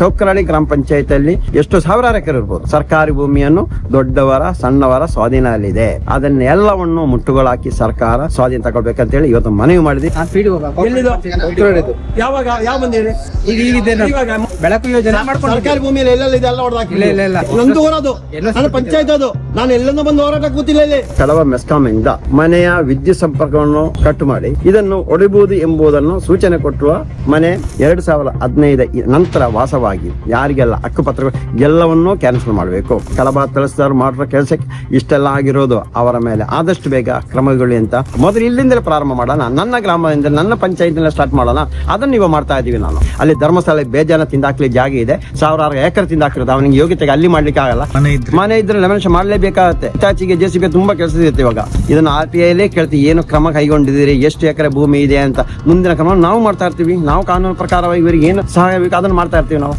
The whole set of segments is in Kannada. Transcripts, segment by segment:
ಕೌಕರಾಳಿ ಗ್ರಾಮ ಪಂಚಾಯತಿಯಲ್ಲಿ ಎಷ್ಟು ಸಾವಿರಾರು ಎಕರೆ ಇರ್ಬೋದು? ಸರ್ಕಾರಿ ಭೂಮಿಯನ್ನು ದೊಡ್ಡವರ ಸಣ್ಣವರ ಸ್ವಾಧೀನದಲ್ಲಿದೆ. ಅದನ್ನೆಲ್ಲವನ್ನು ಮುಟ್ಟುಗಳಾಕಿ ಸರ್ಕಾರ ಸ್ವಾಧೀನ ತಗೊಳ್ಬೇಕಂತ ಹೇಳಿ ಇವತ್ತು ಮನವಿ ಮಾಡಿದೆ ಯಾವಾಗ? ಯಾವ. ಬೆಳಕು ಯೋಜನೆ ಮಾಡ್ಕೊಂಡು ಸರ್ಕಾರಿ ಭೂಮಿಯಲ್ಲಿ ಎಲ್ಲೆಲ್ಲ ಹೊಡೆದಾಕಿ. ನಂದು ಪಂಚಾಯತ್ ಅದು. ನಾನು ಎಲ್ಲೆಂದ ಬಂದು ಹೋರಾಟ ಕೂತಿಲ್ಲ ಇಲ್ಲಿ. ಕಡವ ಮೆಸ್ಕಾಮ್ ಇಂದ ಮನೆಯ ವಿದ್ಯುತ್ ಸಂಪರ್ಕವನ್ನು ಕಟ್ ಮಾಡಿ ಇದನ್ನು ಒಡಿಬಹುದು ಎಂಬುದನ್ನು ಸೂಚನೆ ಕೊಟ್ಟುವ ಮನೆ ಎರಡು ಸಾವಿರದ ಹದಿನೈದ ನಂತರ ವಾಸವಾಗಿ ಯಾರಿಗೆಲ್ಲ ಹಕ್ಕುಪತ್ರಗಳು ಎಲ್ಲವನ್ನೂ ಕ್ಯಾನ್ಸಲ್ ಮಾಡಬೇಕು. ಕಲಬ ತಲಸ್ದಾರ್ ಮಾಡಿರೋ ಕೆಲಸಕ್ಕೆ ಇಷ್ಟೆಲ್ಲ ಆಗಿರೋದು ಅವರ ಮೇಲೆ. ಆದಷ್ಟು ಬೇಗ ಕ್ರಮಗಳು ಅಂತ ಮೊದಲು ಇಲ್ಲಿಂದಲೇ ಪ್ರಾರಂಭ ಮಾಡೋಣ. ನನ್ನ ಗ್ರಾಮದಿಂದ ನನ್ನ ಪಂಚಾಯತ್ನಲ್ಲೇ ಸ್ಟಾರ್ಟ್ ಮಾಡೋಣ. ಅದನ್ನು ನೀವು ಮಾಡ್ತಾ ಇದ್ದೀವಿ ನಾನು. ಅಲ್ಲಿ ಧರ್ಮಸ್ಥಳ ಬೇಜಾನ ತಿಂದಾಕ್ಲಿ ಜಾಗ ಇದೆ. ಸಾವಿರಾರು ಎಕರೆ ತಿಂದಾಕಿರೋದು ಅವನಿಗೆ ಯೋಗ್ಯತೆಗೆ ಅಲ್ಲಿ ಮಾಡ್ಲಿಕ್ಕೆ ಆಗಲ್ಲ. ಮನೆ ಇದ್ರೆ? ಮನುಷ್ಯ ಮಾಡಲೇಬೇಕಾಗತ್ತೆ. ಇತ್ತೀಚೆಗೆ ಜೆ ಸಿ ಬಿ ತುಂಬಾ ಕೆಲಸ ಇರುತ್ತೆ ಇವಾಗ. ಇದನ್ನು ಆರ್ ಟಿ ಐಲೇ ಕೇಳ್ತೀವಿ ಏನು ಕ್ರಮ ಕೈಗೊಂಡಿದ್ದೀರಿ? ಎಷ್ಟು ಎಕರೆ ಭೂಮಿ ಇದೆ? ಅಂತ. ಮುಂದಿನ ಕ್ರಮ ನಾವು ಮಾಡ್ತಾ ಇರ್ತೀವಿ. ನಾವು ಕಾನೂನು ಪ್ರಕಾರವಾಗಿ ಇವರಿಗೆ ಏನು ಸಹಾಯ ಬೇಕು ಅದನ್ನು ಮಾಡ್ತಾ ಇರ್ತೀವಿ ನಾವು.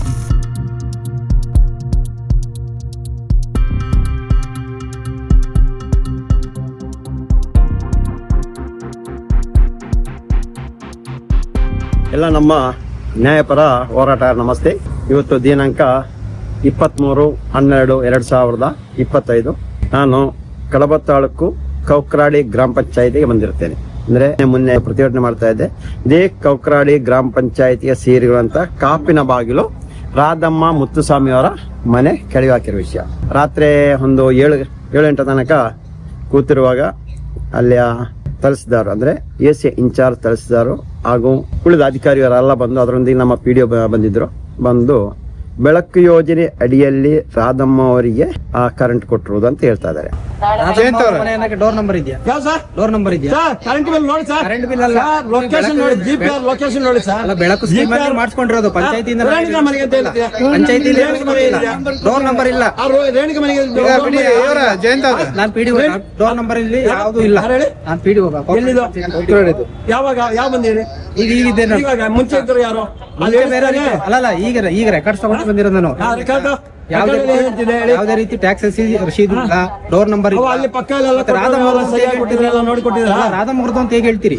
ಎಲ್ಲ ನಮ್ಮ ನ್ಯಾಯಪರ ಹೋರಾಟ. ನಮಸ್ತೆ. ಇವತ್ತು ದಿನಾಂಕ ಇಪ್ಪತ್ತ್ಮೂರು ಹನ್ನೆರಡು ಎರಡು ಸಾವಿರದ ಇಪ್ಪತ್ತೈದು. ನಾನು ಕಡಬ ತಾಲೂಕು ಕೌಕ್ರಾಡಿ ಗ್ರಾಮ ಪಂಚಾಯಿತಿಗೆ ಬಂದಿರ್ತೇನೆ ಅಂದ್ರೆ ಮೊನ್ನೆ ಪ್ರತಿಭಟನೆ ಮಾಡ್ತಾ ಇದ್ದೆ. ಇದೇ ಕೌಕ್ರಾಡಿ ಗ್ರಾಮ ಪಂಚಾಯಿತಿಯ ಸೇರಿರುವಂತ ಕಾಪಿನ ಬಾಗಿಲು ರಾಧಮ್ಮ ಮುತ್ತುಸ್ವಾಮಿ ಅವರ ಮನೆ ಕೆಳಗೆ ಹಾಕಿರೋ ವಿಷಯ. ರಾತ್ರಿ ಒಂದು ಏಳು ಏಳು ಗಂಟೆ ತನಕ ಕೂತಿರುವಾಗ ಅಲ್ಲಿಯ ತಹಸೀಲ್ದಾರ್ ಅಂದ್ರೆ ಎ ಸಿ ಇನ್ಚಾರ್ಜ್ ತಹಸೀಲ್ದಾರು ಹಾಗೂ ಉಳಿದ ಅಧಿಕಾರಿಯವರೆಲ್ಲ ಬಂದು ಅದರೊಂದಿಗೆ ನಮ್ಮ ಪಿ ಡಿ ಬಂದಿದ್ರು. ಬಂದು ಬೆಳಕು ಯೋಜನೆ ಅಡಿಯಲ್ಲಿ ರಾಧಮ್ಮ ಅವರಿಗೆ ಆ ಕರೆಂಟ್ ಕೊಟ್ಟಿರುವುದು ಅಂತ ಹೇಳ್ತಾ ಇದ್ದಾರೆ. ಡೋರ್ ನಂಬರ್ ಇದೆಯಾ? ಯಾವ ಸರ್? ಡೋರ್ ನಂಬರ್ ಇದೆಯಾ? ಸರ್ ಕರೆಂಟ್ ಬಿಲ್ ನೋಡಿ ಸರ್. ಕರೆಂಟ್ ಬಿಲ್ ಅಲ್ಲ. ಲೊಕೇಶನ್ ನೋಡಿ ಜಿ ಪಿ ಆರ್ ಲೊಕೇಶನ್ ನೋಡಿ ಸರ್. ಅಲ್ಲ ಬೆಳಕು ಸ್ಕೀಮ್ ಅಲ್ಲಿ ಮಾಡಿಸ್ಕೊಂಡಿರೋದು ಪಂಚಾಯತಿಯಿಂದ ರೇಣುಕಾ ಮನೆಗೆ ಅಂತ ಹೇಳ್ತೀರಾ? ಪಂಚಾಯತಿ ರೇಣುಕಾ ಮನೆಗೆ ಇದೆಯಾ? ಡೋರ್ ನಂಬರ್ ಇಲ್ಲ. ಡೋರ್ ನಂಬರ್ ಯಾವುದು ಇಲ್ಲ? ನಾನ್ ಪಿಡಿ ಹೋಗ ಎಲ್ಲಿದು? ಯಾವಾಗ? ಯಾವ ಬಂದಿರಿ? ಈಗ ಈಗಿದೆ ಮುಂಚೆ ಇದ್ರು ಯಾರು? ಈಗ ಈಗ ರೆಕಾರ್ಡ್ಸ್ ತಗೊಂಡು ಬಂದಿರೋದು ನಾನು? ಯಾವುದೇ ರೀತಿ ಟ್ಯಾಕ್ಸ್ ರಶೀದ್ ಇಲ್ಲ ಡೋರ್ ನಂಬರ್ ಅಲ್ಲಿ? ರಾಧಮುರ್ದು ಅಂತ ಹೇಗೆ ಹೇಳ್ತೀರಿ?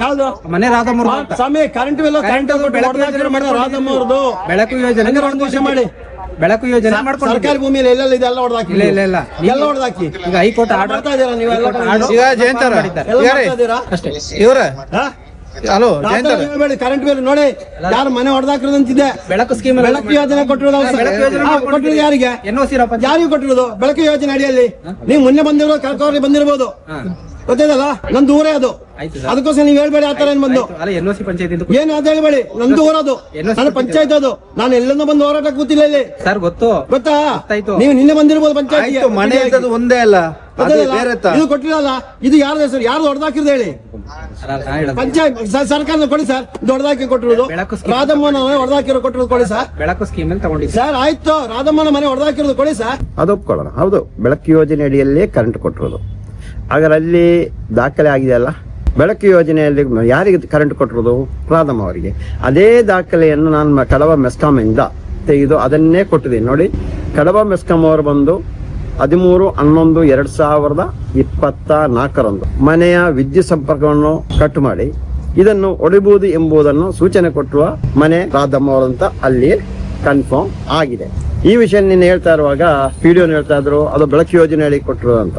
ಮನೆ ರಾಧಮುರ್ದು ಸ್ವಾಮಿ ಕರೆಂಟ್ ಬಿಲ್ ಕರೆಂಟ್ ಕೊಟ್ಟು ಬೆಳಕು ಯೋಜನೆ ಒಂದು ವಿಷಯ ಮಾಡಿ. ಬೆಳಕು ಯೋಜನೆ ಮಾಡ್ಕೊಂಡು ಸರ್ಕಾರಿ ಭೂಮಿಯಲ್ಲಿ ಎಲ್ಲೆಲ್ಲ ಇದೆ ಎಲ್ಲ ಹೊಡೆದಾಕಿ. ಇಲ್ಲ ಇಲ್ಲ ಇಲ್ಲ. ಎಲ್ಲ ಹೊಡೆದಾಕಿ. ಈಗ ಹೈಕೋರ್ಟ್ ಆರ್ಡರ್ ಮಾಡ್ತಾ ನೀವೆಲ್ಲ ಜಯಂತರ ಇದ್ದೀರಾ? ಅಷ್ಟೇ ಇವ್ರ. ಹಾ? ಹಲೋ ಕರೆಂಟ್ ಬಿಲ್ ನೋಡಿ ಯಾರು ಮನೆ ಹೊಡೆದಾಕಿರೋದಂತಿದೆ ಬೆಳಕು ಸ್ಕೀಮ್ ಬೆಳಕು ಯೋಜನೆ ಕೊಟ್ಟಿರೋದು ಕೊಟ್ಟಿರೋದು ಯಾರಿಗೆ? ಎನ್ ಸಿ ರಪ್ಪ ಯಾರಿಗೆ ಕೊಟ್ಟಿರೋದು? ಬೆಳಕು ಯೋಜನೆ ಅಡಿಯಲ್ಲಿ. ನೀವು ಮೊನ್ನೆ ಬಂದಿರೋ ಕರ್ಕವ್ರಿಗೆ ಬಂದಿರಬಹುದು ಗೊತ್ತಿದಲ್ಲ ನಂದು ಊರೇ ಅದು. ಆಯ್ತು ಸರ್. ಅದಕ್ಕೋಸ್ಕರ ನೀವು ಹೇಳ್ಬೇಡಿ ಆತರ ಏನ್ ಬಂದು. ಏನ್ ಎನ್ ಸಿ ಪಂಚಾಯತ್ ಅಂತ ಏನು ಅದು ಹೇಳ್ಬೇಡಿ. ನಂದು ಊರದು. ನನ್ನ ಪಂಚಾಯತ್. ಅದು. ನಾನು ಎಲ್ಲೆಂದ ಬಂದು ಹೋರಾಟ ಕೂತಿಲ್ಲ ಇಲ್ಲಿ. ಸರ್ ಗೊತ್ತು. ಗೊತ್ತಾ. ನೀವು ನಿನ್ನೆ ಬಂದಿರ್ಬೋದು ಪಂಚಾಯತ್ ಆಯ್ತು ಮನೆ ಒಂದೇ ಅಲ್ಲ. ಇದು ಕೊಟ್ಟಿರಲ್ಲ? ಇದು ಯಾರ್ದು ಹೆಸರು? ಯಾರು ಹೊಡೆದಾಕಿರ್ದು ಹೇಳಿ. ಪಂಚಾಯತ್ ಸರ್ಕಾರ ಕೊಡಿ ಸರ್. ದೊಡ್ಡದಾಕಿ ಹೊಡೆದಾಕಿ ಕೊಟ್ಟಿರೋದು. ರಾಧಮ್ಮನ ಮನೆ ಹೊಡೆದಾಕಿರೋ ಕೊಟ್ಟಿರೋದು ಕೊಡಿ ಸರ್. ಬೆಳಕು ಸ್ಕೀಮ್ ತಗೊಂಡಿ ತಗೊಂಡಿದ್ದೆ. ಸರ್ ಆಯ್ತು. ರಾಧಮ್ಮನ ಮನೆ ಹೊಡೆದಾಕಿರೋದು ಕೊಡಿ ಸರ್. ಅದು ಒಪ್ಕೊಳ್ಳೋಣ ಹೌದು ಬೆಳಕು ಯೋಜನೆ ಅಡಿಯಲ್ಲೇ ಕರೆಂಟ್ ಕೊಟ್ಟಿರೋದು. ಹಾಗಾದ್ರೆ ಅಲ್ಲಿ ದಾಖಲೆ ಆಗಿದೆಯಲ್ಲ ಬೆಳಕು ಯೋಜನೆಯಲ್ಲಿ ಯಾರಿಗೆ ಕರೆಂಟ್ ಕೊಟ್ಟಿರೋದು ಪ್ರಾದಮ್ ಅವರಿಗೆ. ಅದೇ ದಾಖಲೆಯನ್ನು ನಾನು ಕಡವ ಮೆಸ್ಕಾಮಿಂದ ತೆಗೆದು ಅದನ್ನೇ ಕೊಟ್ಟಿದ್ದೀನಿ. ನೋಡಿ ಕಡವ ಮೆಸ್ಕಾಂ ಅವರು ಬಂದು ಹದಿಮೂರು, ಹನ್ನೊಂದು, ಎರಡು ಸಾವಿರದ ಇಪ್ಪತ್ತ ನಾಲ್ಕರಂದು ಮನೆಯ ವಿದ್ಯುತ್ ಸಂಪರ್ಕವನ್ನು ಕಟ್ ಮಾಡಿ ಇದನ್ನು ಒಡಿಬಹುದು ಎಂಬುದನ್ನು ಸೂಚನೆ ಕೊಟ್ಟುವ ಮನೆ ರಾಧಮ್ಮ ಅವರಂತ ಅಲ್ಲಿ ಕನ್ಫರ್ಮ್ ಆಗಿದೆ. ಈ ವಿಷಯ ನಿನ್ನೆ ಹೇಳ್ತಾ ಇರುವಾಗ ಪಿಡಿಒನ್ ಹೇಳ್ತಾ ಇದ್ರು, ಅದು ಬೆಳಕು ಯೋಜನೆ ಹೇಳಿ ಕೊಟ್ಟರು ಅಂತ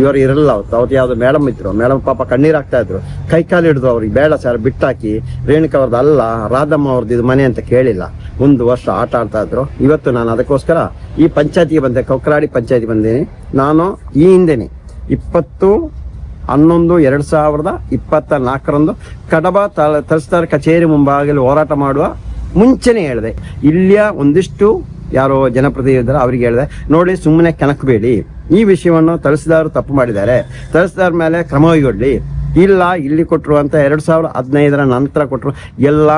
ಇವರು ಇರಲ್ಲ ಅವತ್ತು ಅವತ್ತು ಯಾವ್ದು ಮೇಡಮ್ ಇದ್ರು. ಮೇಡಮ್ ಪಾಪ ಕಣ್ಣೀರ್ ಇದ್ರು. ಕೈ ಕಾಲು ಹಿಡಿದ್ರು ಅವ್ರಿಗೆ ಬೇಡ ಸರ್ ಬಿಟ್ಟಾಕಿ ರೇಣುಕಾ ಅವ್ರದ್ದು ಅಲ್ಲ, ರಾಧಮ್ಮ ಅವ್ರದ್ದು ಇದು ಮನೆ ಅಂತ ಕೇಳಿಲ್ಲ. ಒಂದು ವರ್ಷ ಆಟ ಆಡ್ತಾ ಇದ್ರು. ಇವತ್ತು ನಾನು ಅದಕ್ಕೋಸ್ಕರ ಈ ಪಂಚಾಯತಿಗೆ ಬಂದೆ, ಕೊಕ್ರಾಡಿ ಪಂಚಾಯತಿ ಬಂದೀನಿ. ನಾನು ಈ ಹಿಂದೆನೆ ಇಪ್ಪತ್ತು ಹನ್ನೊಂದು, ಎರಡು ಸಾವಿರದ ಇಪ್ಪತ್ತ ನಾಲ್ಕರಂದು ಕಡಬ ತಲ ತಹಸೀಲ್ದಾರ್ ಕಚೇರಿ ಮುಂಭಾಗದಲ್ಲಿ ಹೋರಾಟ ಮಾಡುವ ಮುಂಚೆನೆ ಹೇಳಿದೆ. ಇಲ್ಲಿಯ ಒಂದಿಷ್ಟು ಯಾರೋ ಜನಪ್ರತಿನಿಧಿದ್ದಾರೆ ಅವರಿಗೆ ಹೇಳಿದೆ, ನೋಡಿ ಸುಮ್ಮನೆ ಕೆಣಕಬೇಡಿ. ಈ ವಿಷಯವನ್ನು ತಹಸೀಲ್ದಾರ್ ತಪ್ಪು ಮಾಡಿದ್ದಾರೆ. ತಹಸೀಲ್ದಾರ್ ಮೇಲೆ ಕ್ರಮ ಕೈಗೊಳ್ಳಿ. ಇಲ್ಲ, ಇಲ್ಲಿ ಕೊಟ್ಟಿರುವಂತ ಎರಡು ಸಾವಿರದ ಹದಿನೈದರ ನಂತರ ಕೊಟ್ಟರು ಎಲ್ಲ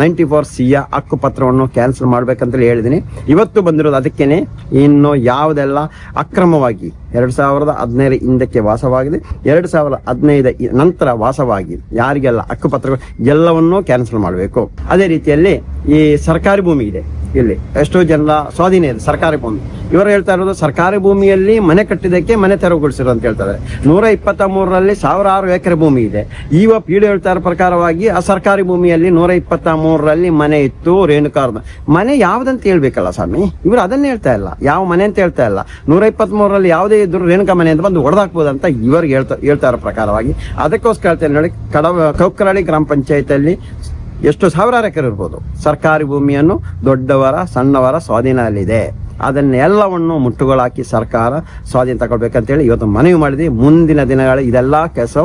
ನೈಂಟಿ ಫೋರ್ ಯ ಹಕ್ಕು ಪತ್ರವನ್ನು ಕ್ಯಾನ್ಸಲ್ ಮಾಡಬೇಕಂತೇಳಿ ಹೇಳಿದ್ದೀನಿ. ಇವತ್ತು ಬಂದಿರೋದು ಅದಕ್ಕೇ ಇನ್ನು ಯಾವುದೆಲ್ಲ ಅಕ್ರಮವಾಗಿ ಎರಡು ಸಾವಿರದ ಹದಿನೈದು ಹಿಂದಕ್ಕೆ ವಾಸವಾಗಿದೆ. ಎರಡು ಸಾವಿರದ ಹದಿನೈದ ನಂತರ ವಾಸವಾಗಿ ಯಾರಿಗೆಲ್ಲ ಹಕ್ಕು ಪತ್ರಗಳು ಎಲ್ಲವನ್ನೂ ಕ್ಯಾನ್ಸಲ್ ಮಾಡಬೇಕು. ಅದೇ ರೀತಿಯಲ್ಲಿ ಈ ಸರ್ಕಾರಿ ಭೂಮಿ ಇದೆ. ಇಲ್ಲಿ. ಎಷ್ಟೋ ಜನರ ಸ್ವಾಧೀನ ಇದೆ, ಸರ್ಕಾರಿ ಭೂಮಿ. ಇವರು ಹೇಳ್ತಾ ಇರೋದು ಸರ್ಕಾರಿ ಭೂಮಿಯಲ್ಲಿ ಮನೆ ಕಟ್ಟಿದ್ದಕ್ಕೆ ಮನೆ ತೆರವುಗೊಳಿಸಿರೋ ಅಂತ ಹೇಳ್ತಾರೆ. ನೂರ ಇಪ್ಪತ್ತ ಮೂರರಲ್ಲಿ ಸಾವಿರಾರು ಎಕರೆ ಭೂಮಿ ಇದೆ. ಈಗ ಪೀಡೆ ಹೇಳ್ತಾ ಇರೋ ಪ್ರಕಾರವಾಗಿ ಆ ಸರ್ಕಾರಿ ಭೂಮಿಯಲ್ಲಿ ನೂರ ಇಪ್ಪತ್ತ ಮೂರರಲ್ಲಿ ಮನೆ ಇತ್ತು ರೇಣುಕಾರ್ದ ಮನೆ ಯಾವ್ದಂತ ಹೇಳ್ಬೇಕಲ್ಲ ಸ್ವಾಮಿ? ಇವರು ಅದನ್ನೇ ಹೇಳ್ತಾ ಇಲ್ಲ. ಯಾವ ಮನೆ ಅಂತ ಹೇಳ್ತಾ ಇಲ್ಲ. ನೂರ ಇಪ್ಪತ್ತ್ ಮೂರರಲ್ಲಿ ಯಾವುದೇ ಇದ್ರು ರೇಣುಕಾ ಮನೆ ಅಂತ ಬಂದು ಹೊಡೆದಾಕ್ಬೋದು ಅಂತ ಇವ್ರಿಗೆ ಹೇಳ್ತಾ ಹೇಳ್ತಾ ಇರೋ ಪ್ರಕಾರವಾಗಿ. ಅದಕ್ಕೋಸ್ಕರ ಹೇಳ್ತೇನೆ ನೋಡಿ, ಕಡವ ಕೌಕರಳ್ಳಿ ಗ್ರಾಮ ಪಂಚಾಯತಿಯಲ್ಲಿ ಎಷ್ಟು ಸಾವಿರಾರು ಎಕರೆ ಇರ್ಬೋದು. ಸರ್ಕಾರಿ ಭೂಮಿಯನ್ನು ದೊಡ್ಡವರ ಸಣ್ಣವರ ಸ್ವಾಧೀನದಲ್ಲಿದೆ. ಅದನ್ನೆಲ್ಲವನ್ನು ಮುಟ್ಟುಗಳಾಕಿ ಸರ್ಕಾರ ಸ್ವಾಧೀನ ತಗೊಳ್ಬೇಕಂತೇಳಿ ಇವತ್ತು ಮನವಿ ಮಾಡಿದೆ ಮುಂದಿನ ದಿನಗಳ ಇದೆಲ್ಲ ಕೆಲಸ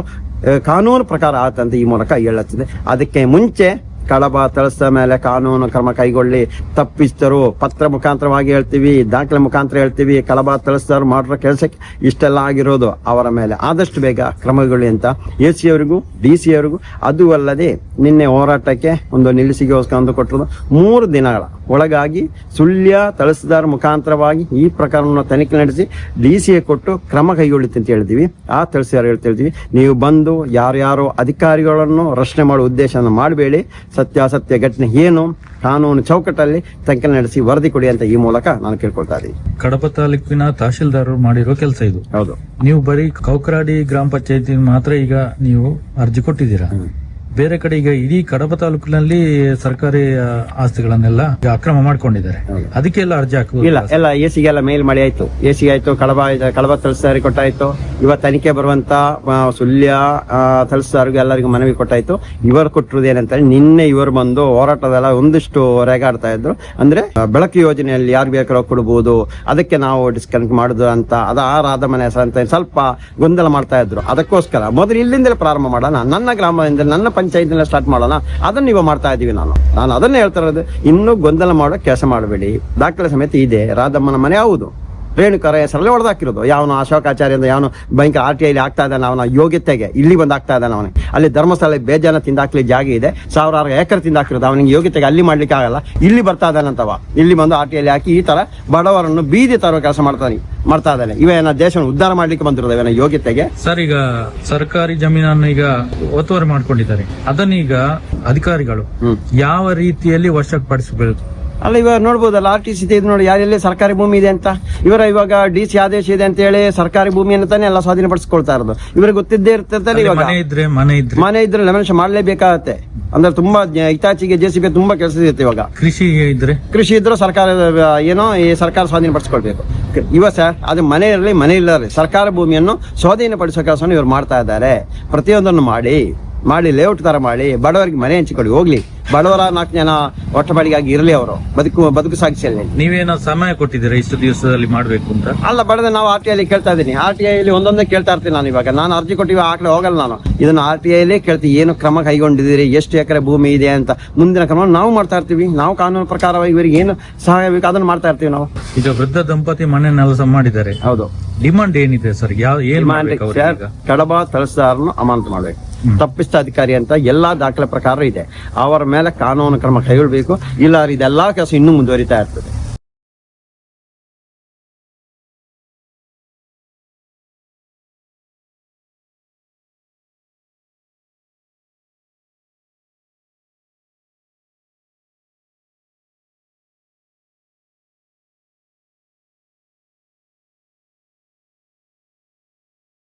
ಕಾನೂನು ಪ್ರಕಾರ ಆತಂತ ಈ ಮೂಲಕ ಹೇಳುತ್ತಿದೆ. ಅದಕ್ಕೆ ಮುಂಚೆ ಕಡಬ ತಳಸ ಮೇಲೆ ಕಾನೂನು ಕ್ರಮ ಕೈಗೊಳ್ಳಿ. ತಪ್ಪಿಸ್ತರು ಪತ್ರ ಮುಖಾಂತರವಾಗಿ ಹೇಳ್ತೀವಿ, ದಾಖಲೆ ಮುಖಾಂತರ ಹೇಳ್ತೀವಿ ಕಳಬ ತಳಿಸಿದವರು ಮಾಡಿರೋ ಕೆಲಸಕ್ಕೆ ಇಷ್ಟೆಲ್ಲ ಆಗಿರೋದು ಅವರ ಮೇಲೆ. ಆದಷ್ಟು ಬೇಗ ಕ್ರಮಗಳು ಅಂತ ಎ ಸಿ ಅವರಿಗೂ ಡಿ ಸಿ ಅವರಿಗೂ ಅದು ಅಲ್ಲದೆ ನಿನ್ನೆ ಹೋರಾಟಕ್ಕೆ ಒಂದು ನಿಲ್ಲಿಸಿಗೋಸ್ಕರ ಒಂದು ಕೊಟ್ಟಿರೋದು ಮೂರು ದಿನಗಳ ಒಳಗಾಗಿ ಸುಳ್ಯ ತಳಸ್ದಾರ ಮುಖಾಂತರವಾಗಿ ಈ ಪ್ರಕರಣವನ್ನು ತನಿಖೆ ನಡೆಸಿ ಡಿ ಸಿ ಕೊಟ್ಟು ಕ್ರಮ ಕೈಗೊಳ್ಳುತ್ತೆ ಅಂತ ಹೇಳ್ತೀವಿ. ಆ ತಳಸಿದಾರ ಹೇಳ್ತಾ ಇದ್ದೀವಿ ನೀವು ಬಂದು ಯಾರ್ಯಾರು ಅಧಿಕಾರಿಗಳನ್ನು ರಕ್ಷಣೆ ಮಾಡುವ ಉದ್ದೇಶನ ಮಾಡಬೇಡಿ. ಸತ್ಯಾಸತ್ಯ ಘಟನೆ ಏನು? ಕಾನೂನು ಚೌಕಟ್ಟಲ್ಲಿ ತನಿಖೆ ನಡೆಸಿ ವರದಿ ಕೊಡಿ ಅಂತ ಈ ಮೂಲಕ ನಾನು ಕೇಳ್ಕೊಳ್ತಾ ಇದ್ದೀನಿ. ಕಡಪ ತಾಲೂಕಿನ ತಹಶೀಲ್ದಾರರು ಮಾಡಿರೋ ಕೆಲಸ ಇದು. ಹೌದು. ನೀವು ಬರೀ ಕೌಕರಾಡಿ ಗ್ರಾಮ ಪಂಚಾಯತಿ ಮಾತ್ರ ಈಗ ನೀವು ಅರ್ಜಿ ಕೊಟ್ಟಿದ್ದೀರಾ? ಬೇರೆ ಕಡೆ ಈಗ ಇಡೀ ಕಡಪ ತಾಲೂಕಿನಲ್ಲಿ ಸರ್ಕಾರಿ ಆಸ್ತಿಗಳನ್ನೆಲ್ಲ ಈಗ ಅಕ್ರಮ ಮಾಡ್ಕೊಂಡಿದ್ದಾರೆ. ಅದಕ್ಕೆಲ್ಲ ಅರ್ಜಿ ಹಾಕುವ ಇಲ್ಲ ಎಲ್ಲ ಎ ಎಲ್ಲ ಮೇಲ್ ಮಾಡಿ ಆಯ್ತು. ಎಸಿ ಆಯ್ತು ಕಳಬ ಕಳಬ ತಲಸಾರಿ ಕೊಟ್ಟಾಯ್ತು. ಇವತ್ತು ತನಿಖೆ ಬರುವಂತ ಸುಳ್ಯ ತಲಸಾರಿಗೂ ಎಲ್ಲರಿಗೂ ಮನವಿ ಕೊಟ್ಟಾಯ್ತು. ಇವರು ಕೊಟ್ಟಿರೋದು ಏನಂತ ನಿನ್ನೆ ಇವರು ಬಂದು ಹೋರಾಟದೆಲ್ಲ ಒಂದಿಷ್ಟು ರೇಗಾಡ್ತಾ ಇದ್ರು. ಅಂದ್ರೆ ಬೆಳಕು ಯೋಜನೆಯಲ್ಲಿ ಯಾರು ಬೇಕಾದ್ರೂ ಕೊಡಬಹುದು ಅದಕ್ಕೆ ನಾವು ಡಿಸ್ಕನೆಕ್ಟ್ ಮಾಡುದು ಅಂತ ಅದ ಆ ರಾಧ ಮನೆ ಅಂತ ಸ್ವಲ್ಪ ಗೊಂದಲ ಮಾಡ್ತಾ ಇದ್ರು. ಅದಕ್ಕೋಸ್ಕರ ಮೊದಲು ಇಲ್ಲಿಂದಲೇ ಪ್ರಾರಂಭ ಮಾಡೋಣ. ನನ್ನ ಗ್ರಾಮದಿಂದ ನನ್ನ ಪಂಚಾಯತ್ನಿಂದ ಸ್ಟಾರ್ಟ್ ಮಾಡೋಣ. ಅದನ್ನ ನೀವು ಮಾಡ್ತಾ ಇದ್ದೀವಿ ನಾನು. ನಾನು ಅದನ್ನೇ ಹೇಳ್ತಾ ಇರೋದು, ಇನ್ನೂ ಗೊಂದಲ ಮಾಡೋ ಕೆಲಸ ಮಾಡಬೇಡಿ. ದಾಖಲೆ ಸಮೇತ ಇದೆ. ರಾಧಮ್ಮನ ಮನೆ ಹೌದು. ರೇಣುಕರ ಹೆಸರಲ್ಲಿ ಹೊಡೆದಾಕಿರೋದು. ಯಾವನು ಅಶೋಕಾಚಾರ್ಯ ಅಂತ ಯಾವನು ಭಯಂಕರ ಆರ್ ಟಿ ಐಲಿ ಆಗ್ತಾ ಇದ್ದಾನೆ ಅವನ ಯೋಗ್ಯತೆಗೆ. ಇಲ್ಲಿ ಬಂದು ಆಗ್ತಾ ಇದ್ದಾನೆ ಅವನಿಗೆ ಅಲ್ಲಿ ಧರ್ಮಸ್ಥಳ ಬೇಜಾನ ತಿಂದಾಕ್ಲಿ ಜಾಗ ಇದೆ. ಸಾವಿರಾರು ಎಕರೆ ತಿಂದಾಕಿರೋದು. ಅವನಿಗೆ ಯೋಗ್ಯತೆಗೆ ಅಲ್ಲಿ ಮಾಡ್ಲಿಕ್ಕೆ ಆಗಲ್ಲ. ಇಲ್ಲಿ ಬರ್ತಾ ಇದ್ದಾನಂತವ ಇಲ್ಲಿ ಬಂದು ಆರ್ ಟಿ ಐಲಿ ಹಾಕಿ ಈ ತರ ಬಡವರನ್ನು ಬೀದಿ ತರೋ ಕೆಲಸ ಮಾಡ್ತಾನೆ ಮಾಡ್ತಾ ಇದ್ದಾನೆ. ಇವೇನ ದೇಶವನ್ನು ಉದ್ಧಾರ ಮಾಡ್ಲಿಕ್ಕೆ ಬಂದಿರೋದು ಇವನ ಯೋಗ್ಯತೆಗೆ? ಸರ್ ಈಗ ಸರ್ಕಾರಿ ಜಮೀನನ್ನು ಈಗ ಒತ್ತುವರಿ ಮಾಡ್ಕೊಂಡಿದ್ದಾರೆ. ಅದನ್ನೀಗ ಅಧಿಕಾರಿಗಳು. ಯಾವ ರೀತಿಯಲ್ಲಿ ವಶಕ್ಕೆ ಪಡಿಸಬೇಕು ಅಲ್ಲ ಇವಾಗ ನೋಡ್ಬೋದಲ್ಲ ಆರ್ ಟಿ ಸಿ ಇದು ನೋಡಿ ಯಾರೆಲ್ಲಿ ಸರ್ಕಾರಿ ಭೂಮಿ ಇದೆ ಅಂತ? ಇವರ ಇವಾಗ ಡಿ ಸಿ ಆದೇಶ ಇದೆ ಅಂತ ಹೇಳಿ ಸರ್ಕಾರಿ ಭೂಮಿಯನ್ನು ತಾನೇ ಎಲ್ಲ ಸ್ವಾಧೀನಪಡಿಸ್ಕೊಳ್ತಾ ಇರೋದು. ಇವ್ರಿಗೆ ಗೊತ್ತಿದ್ದೇ ಇರ್ತದೆ ಇವಾಗ. ಮನೆ ಇದ್ರೆ ಮನೆ ಇದ್ರೆ. ಮನೆ ಇದ್ರೆ ಲೆಮನೇಷ ಮಾಡಲೇಬೇಕಾಗತ್ತೆ. ಅಂದ್ರೆ ತುಂಬಾ ಇತ್ತಾಚೆಗೆ ಜೆ ಸಿ ಬಿ ತುಂಬಾ ಕೆಲಸ ಇರುತ್ತೆ ಇವಾಗ. ಕೃಷಿ ಇದ್ರೆ? ಕೃಷಿ ಇದ್ರೆ ಸರ್ಕಾರ ಏನೋ ಈ ಸರ್ಕಾರ ಸ್ವಾಧೀನಪಡಿಸ್ಕೊಳ್ಬೇಕು. ಇವ ಸರ್ ಅದು ಮನೆ ಇರಲಿ ಮನೆ ಇಲ್ಲರಿ. ಸರ್ಕಾರ ಭೂಮಿಯನ್ನು ಸ್ವಾಧೀನಪಡಿಸೋ ಕೆಲಸವನ್ನು ಇವ್ರು ಮಾಡ್ತಾ ಇದ್ದಾರೆ. ಪ್ರತಿಯೊಂದನ್ನು ಮಾಡಿ ಮಾಡಿ ಲೇಔಟ್ ತರ ಮಾಡಿ ಬಡವರಿಗೆ ಮನೆ ಹಂಚಿಕೊಡಿ ಹೋಗ್ಲಿ. ಬಡವರ ನಾಲ್ಕು ಜನ ಒಟ್ಟಬಡಿಗಾಗಿ ಇರಲಿ ಅವರು. ಬದುಕು ಬದುಕು ಸಾಗಿಸಲಿ ನೀವೇನೋ ಸಮಯ ಕೊಟ್ಟಿದ್ದೀರಾ ಇಷ್ಟು ದಿವಸದಲ್ಲಿ ಮಾಡಬೇಕು ಅಂತ? ಅಲ್ಲ ಬಡದ ನಾವು ಆರ್ ಟಿ ಐಲಿ ಕೇಳ್ತಾ ಇದ್ದೀನಿ. ಆರ್ ಟಿ ಐಲಿ ಒಂದೊಂದೇ ಕೇಳ್ತಾ ಇರ್ತೀನಿ ನಾನು ಇವಾಗ. ನಾನು ಅರ್ಜಿ ಕೊಟ್ಟಿವಿ ಆಗ್ಲೇ ಹೋಗಲ್ಲ ನಾನು. ಇದನ್ನು ಆರ್ ಟಿ ಐಲಿ ಕೇಳ್ತೀನಿ ಏನು ಕ್ರಮ ಕೈಗೊಂಡಿದ್ದೀರಿ? ಎಷ್ಟು ಎಕರೆ ಭೂಮಿ ಇದೆ ಅಂತ. ಮುಂದಿನ ಕ್ರಮ ನಾವು ಮಾಡ್ತಾ ಇರ್ತೀವಿ. ನಾವು ಕಾನೂನು ಪ್ರಕಾರವಾಗಿ ಇವರಿಗೆ ಏನು ಸಹಾಯ ಬೇಕು ಅದನ್ನು ಮಾಡ್ತಾ ಇರ್ತೀವಿ ನಾವು. ಇದು ವೃದ್ಧ ದಂಪತಿ ಮನೆಯನ್ನೆಲ್ಲ ಮಾಡಿದ್ದಾರೆ. ಹೌದು. ಡಿಮಾಂಡ್ ಏನಿದೆ ಸರ್? ಯಾವ ಏನು? ಕಡಬ ತಳಸಾರನ್ನು ಅಮಾನತು ಮಾಡಬೇಕು. ತಪ್ಪಿಸಿದ ಅಧಿಕಾರಿ ಅಂತ ಎಲ್ಲಾ ದಾಖಲೆ ಪ್ರಕಾರ ಇದೆ. ಅವರ ಮೇಲೆ ಕಾನೂನು ಕ್ರಮ ಕೈಗೊಳ್ಳಬೇಕು. ಇಲ್ಲ ಇದೆಲ್ಲಾ ಕೆಲಸ ಇನ್ನೂ ಮುಂದುವರಿತಾ ಇರ್ತದೆ.